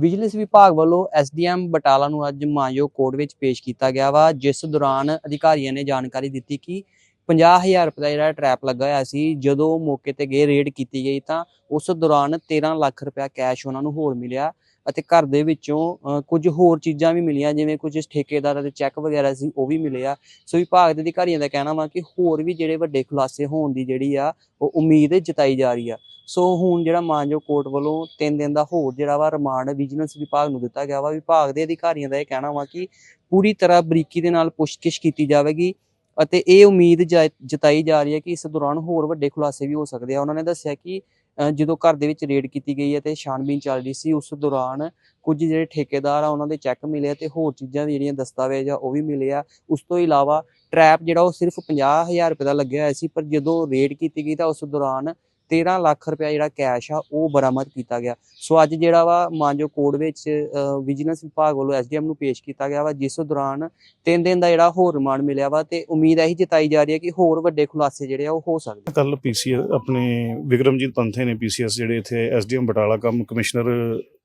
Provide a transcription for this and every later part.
Vigilance ਵਿਭਾਗ ਵੱਲੋਂ SDM Batala ਨੂੰ ਅੱਜ ਮਾਨਯੋਗ ਕੋਰਟ ਵਿੱਚ ਪੇਸ਼ ਕੀਤਾ ਗਿਆ ਵਾ, ਜਿਸ ਦੌਰਾਨ ਅਧਿਕਾਰੀਆਂ ਨੇ ਜਾਣਕਾਰੀ ਦਿੱਤੀ ਕਿ 50000 ਰੁਪਏ ਦਾ ਜਿਹੜਾ ਟਰੈਪ ਲੱਗਾ ਹੋਇਆ ਸੀ, ਜਦੋਂ ਮੌਕੇ ਤੇ ਗਏ ਰੇਡ ਕੀਤੀ ਗਈ ਤਾਂ ਉਸ ਦੌਰਾਨ 13 ਲੱਖ ਰੁਪਏ ਕੈਸ਼ ਉਹਨਾਂ ਨੂੰ ਹੋਰ ਮਿਲਿਆ। ਅਤੇ ਘਰ ਦੇ ਵਿੱਚੋਂ ਅ, ਕੁਝ ਹੋਰ ਚੀਜ਼ਾਂ ਵੀ ਮਿਲੀਆਂ ਜਿਵੇਂ ਕੁਝ ਠੇਕੇਦਾਰਾਂ ਦੇ ਚੈੱਕ ਵਗੈਰਾ ਸੀ ਉਹ ਵੀ ਮਿਲੇ ਆ। ਸੋ ਵਿਭਾਗ ਦੇ ਅਧਿਕਾਰੀਆਂ ਦਾ ਕਹਿਣਾ ਵਾ ਕਿ ਹੋਰ ਵੀ ਜਿਹੜੇ ਵੱਡੇ ਖੁਲਾਸੇ ਹੋਣ ਦੀ ਜਿਹੜੀ ਆ ਉਹ ਉਮੀਦ ਜਤਾਈ ਜਾ ਰਹੀ ਆ। ਸੋ ਹੁਣ ਜਿਹੜਾ ਮਾਨਜੋ ਕੋਰਟ ਵੱਲੋਂ 3 ਦਿਨ ਦਾ ਹੋਰ ਜਿਹੜਾ ਵਾ ਰਿਮਾਂਡ ਵਿਜੀਲੈਂਸ ਵਿਭਾਗ ਨੂੰ ਦਿੱਤਾ ਗਿਆ ਵਾ ਵਿਭਾਗ ਦੇ ਅਧਿਕਾਰੀਆਂ ਦਾ ਇਹ ਕਹਿਣਾ ਵਾ ਕਿ ਪੂਰੀ ਤਰ੍ਹਾਂ ਬਰੀਕੀ ਦੇ ਨਾਲ ਪੁੱਛਗਿੱਛ ਕੀਤੀ ਜਾਵੇਗੀ। ਅਤੇ ਇਹ ਉਮੀਦ ਜਾ- ਜਤਾਈ ਜਾ ਰਹੀ ਹੈ ਕਿ ਇਸ ਦੌਰਾਨ ਹੋਰ ਵੱਡੇ ਖੁਲਾਸੇ ਵੀ ਹੋ ਸਕਦੇ ਆ। ਉਹਨਾਂ ਨੇ ਦੱਸਿਆ ਕਿ ਜਦੋਂ ਘਰ ਦੇ ਵਿੱਚ ਰੇਡ ਕੀਤੀ ਗਈ ਹੈ ਤੇ ਛਾਣਬੀਨ ਚੱਲ ਰਹੀ ਸੀ, ਉਸ ਦੌਰਾਨ ਕੁਝ ਜਿਹੜੇ ਠੇਕੇਦਾਰ ਆ, ਉਹਨਾਂ ਦੇ ਚੈੱਕ ਮਿਲੇ ਆ ਤੇ ਹੋਰ ਚੀਜ਼ਾਂ ਵੀ ਜਿਹੜੀਆਂ ਦਸਤਾਵੇਜ਼ ਆ, ਉਹ ਵੀ ਮਿਲੇ ਆ। ਉਸ ਤੋਂ ਇਲਾਵਾ ਟਰੈਪ ਜਿਹੜਾ ਉਹ ਸਿਰਫ 50000 ਰੁਪਏ ਦਾ ਲੱਗਿਆ ਹੋਇਆ ਸੀ, ਪਰ ਜਦੋਂ ਰੇਡ ਕੀਤੀ ਗਈ ਤਾਂ ਉਸ ਦੌਰਾਨ 13 ਲੱਖ ਰੁਪਏ ਜਿਹੜਾ ਕੈਸ਼ ਆ, ਉਹ ਬਰਾਮਦ ਕੀਤਾ ਗਿਆ। ਸੋ ਅੱਜ ਜਿਹੜਾ ਵਾ ਮਾਨਜੋ ਕੋਰਟ ਵਿੱਚ ਵਿਜੀਲੈਂਸ ਵਿਭਾਗ ਵੱਲੋਂ ਐਸਡੀਐਮ ਨੂੰ ਪੇਸ਼ ਕੀਤਾ ਗਿਆ ਵਾ, ਜਿਸ ਦੌਰਾਨ ਤਿੰਨ ਦਿਨ ਦਾ ਜਿਹੜਾ ਹੋਰ ਰਿਮਾਂਡ ਮਿਲਿਆ ਵਾ ਤੇ ਉਮੀਦ ਇਹੀ ਜਤਾਈ ਜਾ ਰਹੀ ਹੈ ਕਿ ਹੋਰ ਵੱਡੇ ਖੁਲਾਸੇ ਜਿਹੜੇ ਆ, ਉਹ ਹੋ ਸਕਦੇ ਕੱਲ ਪੀਸੀਐਸ ਆਪਣੇ ਵਿਕਰਮਜੀਤ ਪੰਥੇ ਨੇ ਪੀਸੀਐਸ ਜਿਹੜੇ ਇੱਥੇ ਐਸਡੀਐਮ ਬਟਾਲਾ ਕੰਮ ਕਮਿਸ਼ਨਰ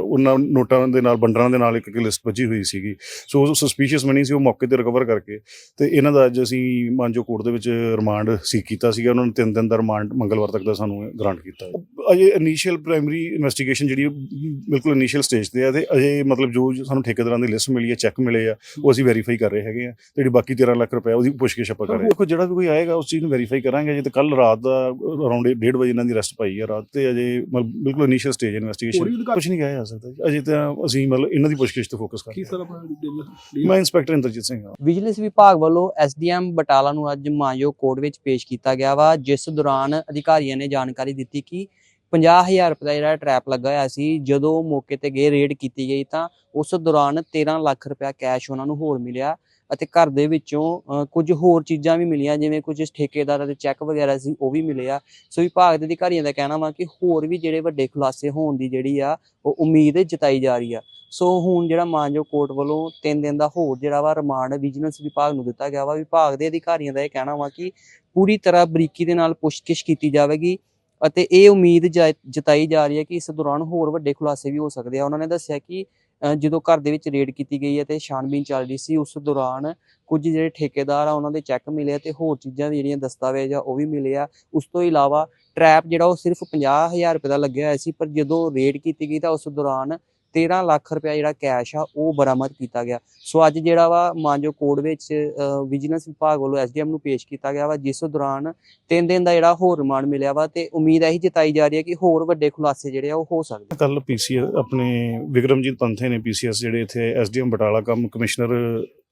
ਉਹਨਾਂ ਨੋਟਾਂ ਦੇ ਨਾਲ ਬੰਡਰਾਂ ਦੇ ਨਾਲ ਇੱਕ ਇੱਕ ਲਿਸਟ ਵੱਜੀ ਹੋਈ ਸੀਗੀ। ਸੋ ਉਹ ਸਸਪੀਸ਼ੀਅਸ ਮਨੀ ਸੀ, ਉਹ ਮੌਕੇ ਤੇ ਰਿਕਵਰ ਕਰਕੇ। ਤੇ ਇਹਨਾਂ ਦਾ ਅੱਜ ਅਸੀਂ ਮਾਨਜੋ ਕੋਰਟ ਦੇ ਵਿੱਚ ਰਿਮਾਂਡ ਸੀ ਕੀਤਾ ਸੀਗਾ। ਉਹਨਾਂ ਨੂੰ ਤਿੰਨ ਦਿਨ ਦਾ ਰਿਮਾਂਡ ਮੰਗਲਵਾਰ ਤੱਕ ਦਾ ਸਾਨੂੰ ਗ੍ਰਾਂਟ ਕੀਤਾ। ਅਜੇ ਇਨੀਸ਼ੀਅਲ ਪ੍ਰਾਇਮਰੀ ਇਨਵੈਸਟੀਗੇਸ਼ਨ ਜਿਹੜੀ ਬਿਲਕੁਲ ਇਨੀਸ਼ੀਅਲ ਸਟੇਜ ਤੇ ਆ ਤੇ ਅਜੇ ਮਤਲਬ ਜੋ ਸਾਨੂੰ ਠੇਕੇਦਾਰਾਂ ਦੀ ਲਿਸਟ ਮਿਲੀ ਹੈ ਚੈੱਕ ਮਿਲੇ ਆ ਉਹ ਅਸੀਂ ਵੈਰੀਫਾਈ ਕਰ ਰਹੇ ਹੈਗੇ ਆ। ਤੇ ਜਿਹੜੀ ਬਾਕੀ 13 ਲੱਖ ਰੁਪਏ ਉਹਦੀ ਪੁੱਛਗਿੱਛ ਆਪਾਂ ਕਰ ਰਹੇ ਹਾਂ। ਦੇਖੋ ਜਿਹੜਾ ਵੀ ਕੋਈ ਆਏਗਾ ਉਸ ਚੀਜ਼ ਨੂੰ ਵੈਰੀਫਾਈ ਕਰਾਂਗੇ। ਜੇ ਤੇ ਕੱਲ ਰਾਤ ਦਾ ਅਰਾਊਂਡ 1:30 ਵਜੇ ਇਹਨਾਂ ਦੀ ਅਰੈਸਟ ਪਾਈ ਹੈ ਰਾਤ ਤੇ ਅਜੇ ਮਤਲਬ ਬਿਲਕੁਲ ਇਨੀਸ਼ੀਅਲ ਸਟੇਜ ਇਨਵੈਸਟੀਗੇਸ਼ਨ ਕੁਝ ਨਹੀਂ ਕਿਹਾ ਜਾ ਸਕਦਾ। ਅਜੇ ਤਾਂ ਅਸੀਂ ਮਤਲਬ ਇਹਨਾਂ ਦੀ ਪੁੱਛਗਿੱਛ ਤੇ ਫੋਕਸ ਕਰ ਰਹੇ ਕੀ ਸਰ ਆਪਣਾ ਹਾਂ ਮੈਂ ਇੰਸਪੈਕਟਰ ਇੰਦਰਜੀਤ ਸਿੰਘ ਹਾਂ। ਵਿਜੀਲੈਂਸ ਵਿਭਾਗ ਵੱਲੋਂ ਐਸਡੀਐਮ ਬਟਾਲਾ ਨੂੰ ਅੱਜ ਮਾਨਯੋਗ ਕੋਰਟ ਵਿੱਚ ਪੇਸ਼ ਕੀਤਾ ਗਿਆ ਵਾ ਜਿਸ ਦੌਰਾਨ ਅਧਿਕਾਰੀਆਂ ਨੇ ਜਾਣਕਾਰੀ ਦਿੱਤੀ ਕਿ 50000 ਰੁਪਏ ਦਾ ਜਿਹੜਾ ਟਰੈਪ ਲੱਗਾ ਹੋਇਆ ਸੀ, ਜਦੋਂ ਮੌਕੇ ਤੇ ਗਏ ਰੇਡ ਕੀਤੀ ਗਈ, ਤਾਂ ਉਸ ਦੌਰਾਨ 13 ਲੱਖ ਰੁਪਏ ਕੈਸ਼ ਉਹਨਾਂ ਨੂੰ ਹੋਰ ਮਿਲਿਆ ਅਤੇ ਘਰ ਦੇ ਵਿੱਚੋਂ ਕੁਝ ਹੋਰ ਚੀਜ਼ਾਂ ਵੀ ਮਿਲੀਆਂ, ਜਿਵੇਂ ਕੁਝ ਠੇਕੇਦਾਰਾਂ ਦੇ ਚੈੱਕ ਵਗੈਰਾ ਸੀ, ਉਹ ਵੀ ਮਿਲੇ ਆ। ਸੋ ਵਿਭਾਗ ਦੇ ਅਧਿਕਾਰੀਆਂ ਦਾ ਕਹਿਣਾ ਵਾ ਕਿ ਹੋਰ ਵੀ ਜਿਹੜੇ ਵੱਡੇ ਖੁਲਾਸੇ ਹੋਣ ਦੀ ਜਿਹੜੀ ਆ, ਉਹ ਉਮੀਦ ਜਤਾਈ ਜਾ ਰਹੀ ਆ। ਸੋ ਹੁਣ ਜਿਹੜਾ ਮਾਨਜੋ ਕੋਰਟ ਵੱਲੋਂ 3 ਦਿਨ ਦਾ ਹੋਰ ਜਿਹੜਾ ਵਾ ਰਿਮਾਂਡ ਵਿਜੀਲੈਂਸ ਵਿਭਾਗ ਨੂੰ ਦਿੱਤਾ ਗਿਆ ਵਾ, ਵਿਭਾਗ ਦੇ ਅਧਿਕਾਰੀਆਂ ਦਾ ਇਹ ਕਹਿਣਾ ਵਾ ਕਿ ਪੂਰੀ ਤਰ੍ਹਾਂ ਬਰੀਕੀ ਦੇ ਨਾਲ ਪੁੱਛਗਿੱਛ ਕੀਤੀ ਜਾਵੇਗੀ। ਅਤੇ ਇਹ ਉਮੀਦ ਜਾ- ਜਤਾਈ ਜਾ ਰਹੀ ਹੈ ਕਿ ਇਸ ਦੌਰਾਨ ਹੋਰ ਵੱਡੇ ਖੁਲਾਸੇ ਵੀ ਹੋ ਸਕਦੇ ਆ। ਉਹਨਾਂ ਨੇ ਦੱਸਿਆ ਕਿ ਜਦੋਂ ਘਰ ਦੇ ਵਿੱਚ ਰੇਡ ਕੀਤੀ ਗਈ ਹੈ ਤੇ ਛਾਣਬੀਨ ਚੱਲ ਰਹੀ ਸੀ, ਉਸ ਦੌਰਾਨ ਕੁਝ ਜਿਹੜੇ ਠੇਕੇਦਾਰ ਆ, ਉਹਨਾਂ ਦੇ ਚੈੱਕ ਮਿਲੇ ਆ ਤੇ ਹੋਰ ਚੀਜ਼ਾਂ ਵੀ ਜਿਹੜੀਆਂ ਦਸਤਾਵੇਜ਼ ਆ, ਉਹ ਵੀ ਮਿਲੇ ਆ। ਉਸ ਤੋਂ ਇਲਾਵਾ ਟਰੈਪ ਜਿਹੜਾ ਉਹ ਸਿਰਫ 50000 ਰੁਪਏ ਦਾ ਲੱਗਿਆ ਹੋਇਆ ਸੀ, ਪਰ ਜਦੋਂ ਰੇਡ ਕੀਤੀ ਗਈ ਤਾਂ ਉਸ ਦੌਰਾਨ 13 ਲੱਖ ਰੁਪਏ ਜਿਹੜਾ ਕੈਸ਼ ਆ, ਉਹ ਬਰਾਮਦ ਕੀਤਾ ਗਿਆ। ਸੋ ਅੱਜ ਜਿਹੜਾ ਵਾ, ਮਾਨਜੋ ਕੋਰਟ ਵਿੱਚ ਵਿਜੀਲੈਂਸ ਵਿਭਾਗ ਵੱਲੋਂ ਐਸਡੀਐਮ ਨੂੰ ਪੇਸ਼ ਕੀਤਾ ਗਿਆ ਵਾ, ਜਿਸ ਦੌਰਾਨ ਤਿੰਨ ਦਿਨ ਦਾ ਜਿਹੜਾ ਹੋਰ ਰਿਮਾਂਡ ਮਿਲਿਆ ਵਾ ਤੇ ਉਮੀਦ ਇਹੀ ਜਤਾਈ ਜਾ ਰਹੀ ਹੈ ਕਿ ਹੋਰ ਵੱਡੇ ਖੁਲਾਸੇ ਜਿਹੜੇ ਆ, ਉਹ ਹੋ ਸਕਦੇ ਕੱਲ ਪੀਸੀਐਸ ਆਪਣੇ ਵਿਕਰਮਜੀਤ ਪੰਥੇ ਨੇ ਪੀਸੀਐਸ ਜਿਹੜੇ ਇੱਥੇ ਐਸਡੀਐਮ ਬਟਾਲਾ ਕੰਮ ਕਮਿਸ਼ਨਰ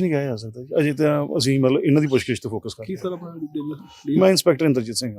ਕੁਝ ਨਹੀਂ ਕਿਹਾ ਜਾ ਸਕਦਾ ਜੀ। ਅਜੇ ਤਾਂ ਅਸੀਂ ਮਤਲਬ ਇਹਨਾਂ ਦੀ ਪੁੱਛਗਿੱਛ ਤੇ ਫੋਕਸ ਕਰ ਕੀ ਰਹੇ ਸਰ ਆਪਣਾ ਡਿਟੇਲ ਹਾਂ ਮੈਂ ਇੰਸਪੈਕਟਰ ਇੰਦਰਜੀਤ ਸਿੰਘ ਹਾਂ